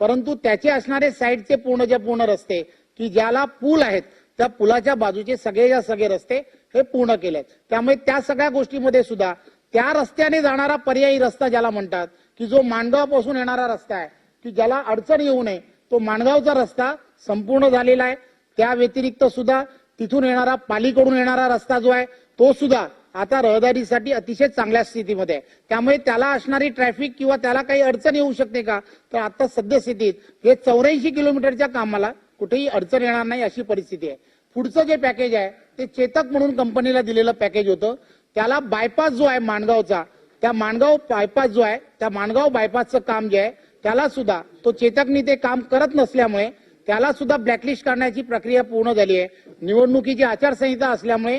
परंतु त्याचे असणारे साईडचे पूर्णच्या पूर्ण रस्ते की ज्याला पूल आहेत त्या पुलाच्या बाजूचे सगळेच्या सगळे रस्ते हे पूर्ण केलेत. त्यामुळे त्या सगळ्या गोष्टीमध्ये सुद्धा त्या रस्त्याने जाणारा पर्यायी रस्ता ज्याला म्हणतात की जो माणगावपासून येणारा रस्ता आहे की ज्याला अडचण येऊ नये तो माणगावचा रस्ता संपूर्ण झालेला आहे. त्या व्यतिरिक्त सुद्धा तिथून येणारा पालीकडून येणारा रस्ता जो आहे तो सुद्धा आता रहदारीसाठी अतिशय चांगल्या स्थितीमध्ये आहे. त्यामुळे त्याला असणारी ट्रॅफिक किंवा त्याला काही अडचण येऊ शकते का? तर आता सद्यस्थितीत हे चौऱ्याऐंशी किलोमीटरच्या कामाला कुठेही अडचण येणार नाही अशी परिस्थिती आहे. पुढचं जे पॅकेज आहे ते चेतक म्हणून कंपनीला दिलेलं पॅकेज होतं. त्याला बायपास जो आहे माणगावचा त्या माणगाव बायपास जो आहे त्या माणगाव बायपासचं काम जे आहे त्याला सुद्धा तो चेतकनी ते काम करत नसल्यामुळे त्याला सुद्धा ब्लॅकलिस्ट करण्याची प्रक्रिया पूर्ण झाली आहे. निवडणुकीची आचारसंहिता असल्यामुळे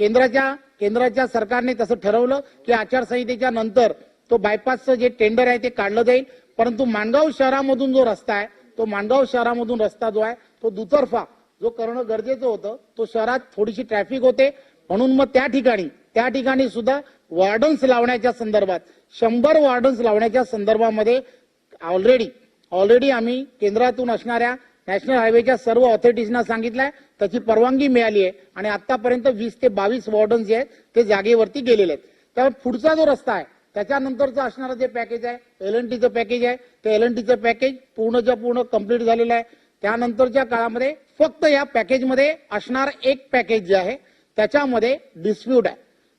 केंद्राच्या केंद्राच्या सरकारने तसं ठरवलं की आचारसंहितेच्या नंतर तो बायपासचं जे टेंडर आहे ते काढलं जाईल. परंतु माणगाव शहरामधून जो रस्ता आहे तो माणगाव शहरामधून रस्ता जो आहे तो दुतर्फा जो करणं गरजेचं होतं तो शहरात थोडीशी ट्रॅफिक होते. म्हणून मग त्या ठिकाणी त्या ठिकाणी सुद्धा वॉर्डन्स लावण्याच्या संदर्भात शंभर वॉर्डन्स लावण्याच्या संदर्भामध्ये ऑलरेडी ऑलरेडी आम्ही केंद्रातून असणाऱ्या नॅशनल हायवेच्या सर्व ऑथॉरिटीजना सांगितलंय त्याची परवानगी मिळाली आहे. आणि आतापर्यंत वीस ते बावीस वॉर्डन जे आहेत ते जागेवरती गेलेले आहेत. त्यामुळे पुढचा जो रस्ता आहे त्याच्यानंतरचं असणारं जे पॅकेज आहे एल एन टीचं पॅकेज आहे ते एल एन टीचं पॅकेज पूर्णच्या पूर्ण कंप्लीट झालेलं आहे. त्यानंतरच्या काळामध्ये फक्त या पॅकेजमध्ये असणार एक पॅकेज जे आहे त्याच्यामध्ये डिस्प्यूट आहे.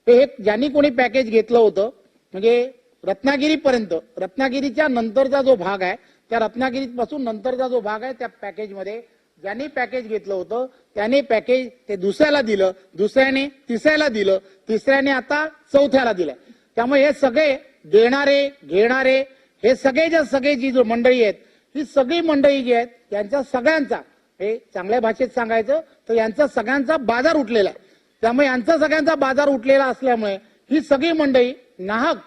ते एक ज्यांनी कोणी पॅकेज घेतलं होतं म्हणजे रत्नागिरीपर्यंत रत्नागिरीच्या नंतरचा जो भाग आहे त्या रत्नागिरीपासून नंतरचा जो भाग आहे त्या पॅकेजमध्ये ज्यांनी पॅकेज घेतलं होतं त्याने पॅकेज ते दुसऱ्याला दिलं दुसऱ्याने तिसऱ्याला दिलं तिसऱ्याने आता चौथ्याला दिलं त्यामुळे हे सगळे देणारे घेणारे हे सगळे ज्या सगळे जी जो मंडळी आहेत ही सगळी मंडळी जी आहेत यांचा सगळ्यांचा हे चांगल्या भाषेत सांगायचं तर यांचा सगळ्यांचा बाजार उठलेला आहे. त्यामुळे यांचा सगळ्यांचा बाजार उठलेला असल्यामुळे ही सगळी मंडळी नाहक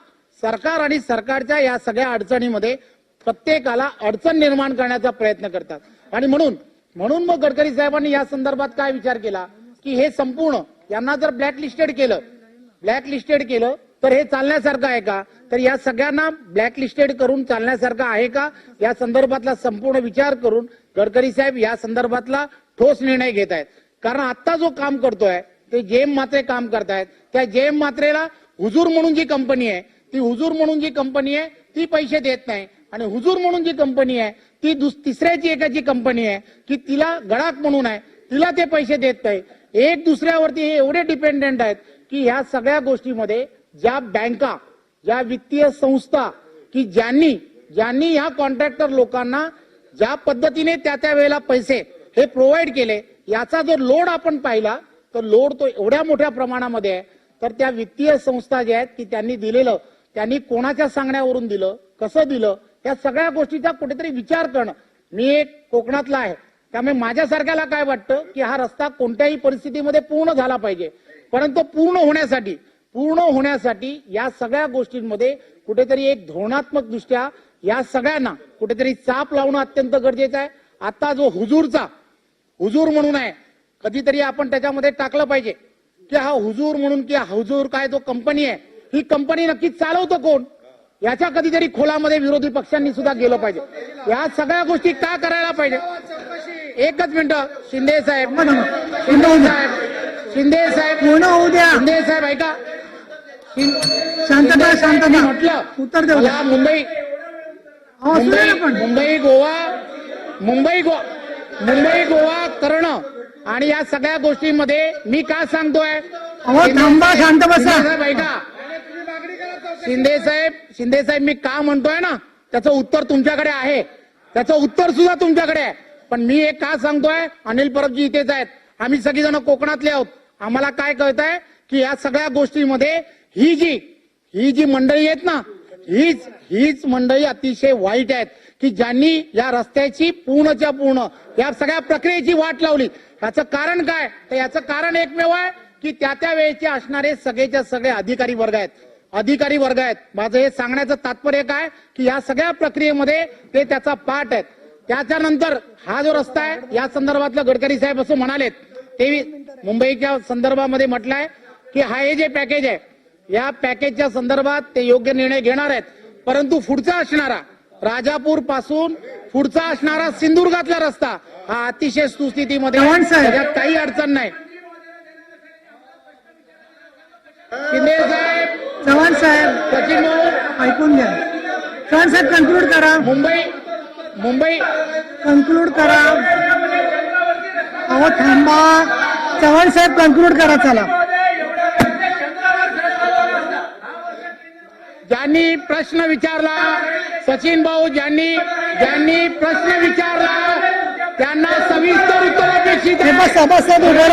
सरकार आणि सरकारच्या या सगळ्या अडचणीमध्ये प्रत्येकाला अडचण निर्माण करण्याचा प्रयत्न करतात. आणि म्हणून म्हणून मग गडकरी साहेबांनी या संदर्भात काय विचार केला? की हे संपूर्ण यांना जर ब्लॅक लिस्टेड केलं ब्लॅक लिस्टेड केलं तर हे चालण्यासारखं आहे का? तर या सगळ्यांना ब्लॅक लिस्टेड करून चालण्यासारखं आहे का? या संदर्भातला संपूर्ण विचार करून गडकरी साहेब या संदर्भातला ठोस निर्णय घेत आहेत. कारण आता जो काम करतोय ते जेम मात्रे काम करतायत. त्या जेम मात्रेला हुजूर म्हणून जी कंपनी आहे ती हुजूर म्हणून जी कंपनी आहे ती पैसे देत नाही. आणि हुजूर म्हणून जी कंपनी आहे ती दुस तिसऱ्याची एकाची कंपनी आहे की तिला गडाक म्हणून आहे तिला ते पैसे देत नाही. एक दुसऱ्यावरती हे एवढे डिपेंडेंट आहेत की ह्या सगळ्या गोष्टीमध्ये ज्या बँका ज्या वित्तीय संस्था की ज्यांनी ज्यांनी ह्या कॉन्ट्रॅक्टर लोकांना ज्या पद्धतीने त्या त्या वेळेला पैसे हे प्रोव्हाइड केले याचा जर लोड आपण पाहिला तर लोड तो एवढ्या मोठ्या प्रमाणामध्ये आहे. तर त्या वित्तीय संस्था ज्या आहेत की त्यांनी दिलेलं त्यांनी कोणाच्या सांगण्यावरून दिलं कसं दिलं या सगळ्या गोष्टीचा कुठेतरी विचार करणं. मी एक कोकणातला आहे. त्यामुळे माझ्यासारख्याला काय वाटतं की हा रस्ता कोणत्याही परिस्थितीमध्ये पूर्ण झाला पाहिजे. परंतु पूर्ण होण्यासाठी पूर्ण होण्यासाठी या सगळ्या गोष्टींमध्ये कुठेतरी एक धोरणात्मक दृष्ट्या या सगळ्यांना कुठेतरी चाप लावणं अत्यंत गरजेचं आहे. आता जो हुजूरचा हुजूर म्हणून आहे कधीतरी आपण त्याच्यामध्ये टाकलं पाहिजे. की हा हुजूर म्हणून की हा हुजूर काय जो कंपनी आहे. ही कंपनी नक्की चालवतो कोण? याच्या कधीतरी खोलामध्ये विरोधी पक्षांनी सुद्धा गेलं पाहिजे. या सगळ्या गोष्टी का करायला पाहिजे? एकच मिनिट. शिंदे साहेब. शिंदे साहेब. शिंदे साहेब. पूर्ण होऊ द्या. शिंदे साहेब ऐका. शांतता शांतता. म्हटलं उत्तर देऊ मुंबई मुंबई पण. मुंबई गोवा मुंबई गो मुंबई गोवा करणं आणि या सगळ्या गोष्टींमध्ये मी का सांगतोय? थांबा, शांत बसा. ऐका. शिंदे साहेब शिंदे साहेब मी का म्हणतोय ना त्याचं उत्तर तुमच्याकडे आहे. त्याचं उत्तर सुद्धा तुमच्याकडे आहे. पण मी एक का सांगतोय अनिल परबजी इथेच आहेत. आम्ही सगळीजण कोकणातले आहोत. आम्हाला काय कळत आहे की या सगळ्या गोष्टींमध्ये ही जी ही जी मंडळी आहेत ना हीच हीच मंडळी अतिशय वाईट आहेत. की ज्यांनी या रस्त्याची पूर्णच्या पूर्ण या सगळ्या प्रक्रियेची वाट लावली. याचं कारण काय? तर याचं कारण एकमेव आहे की त्या त्या वेळेचे असणारे सगळेच्या सगळे अधिकारी वर्ग आहेत. अधिकारी वर्ग आहेत. माझं हे सांगण्याचं तात्पर्य काय? की या सगळ्या प्रक्रियेमध्ये ते त्याचा पाठ आहेत. त्याच्यानंतर हा जो रस्ता आहे या संदर्भातलं गडकरी साहेब असं म्हणालेत. ते मुंबईच्या संदर्भामध्ये म्हटलंय की हा हे जे पॅकेज आहे या पॅकेजच्या संदर्भात ते योग्य निर्णय घेणार आहेत. परंतु पुढचा असणारा राजापूरपासून पुढचा असणारा सिंधुदुर्गातला रस्ता हा अतिशय सुस्थितीमध्ये. त्याच्यात काही अडचण नाही. शिंदे साहेब चव्हाण साहेब सचिन भाऊ. ऐकून घ्या. चव्हाण साहेब कन्क्लूड करा. मुंबई मुंबई. कन्क्लूड करा. अहो थांबा. चव्हाण साहेब कन्क्लूड करा चला. ज्यांनी प्रश्न विचारला सचिन भाऊ ज्यांनी ज्यांनी प्रश्न विचारला त्यांना सविस्तर उत्तर अपेक्षित बस सभासद राहा.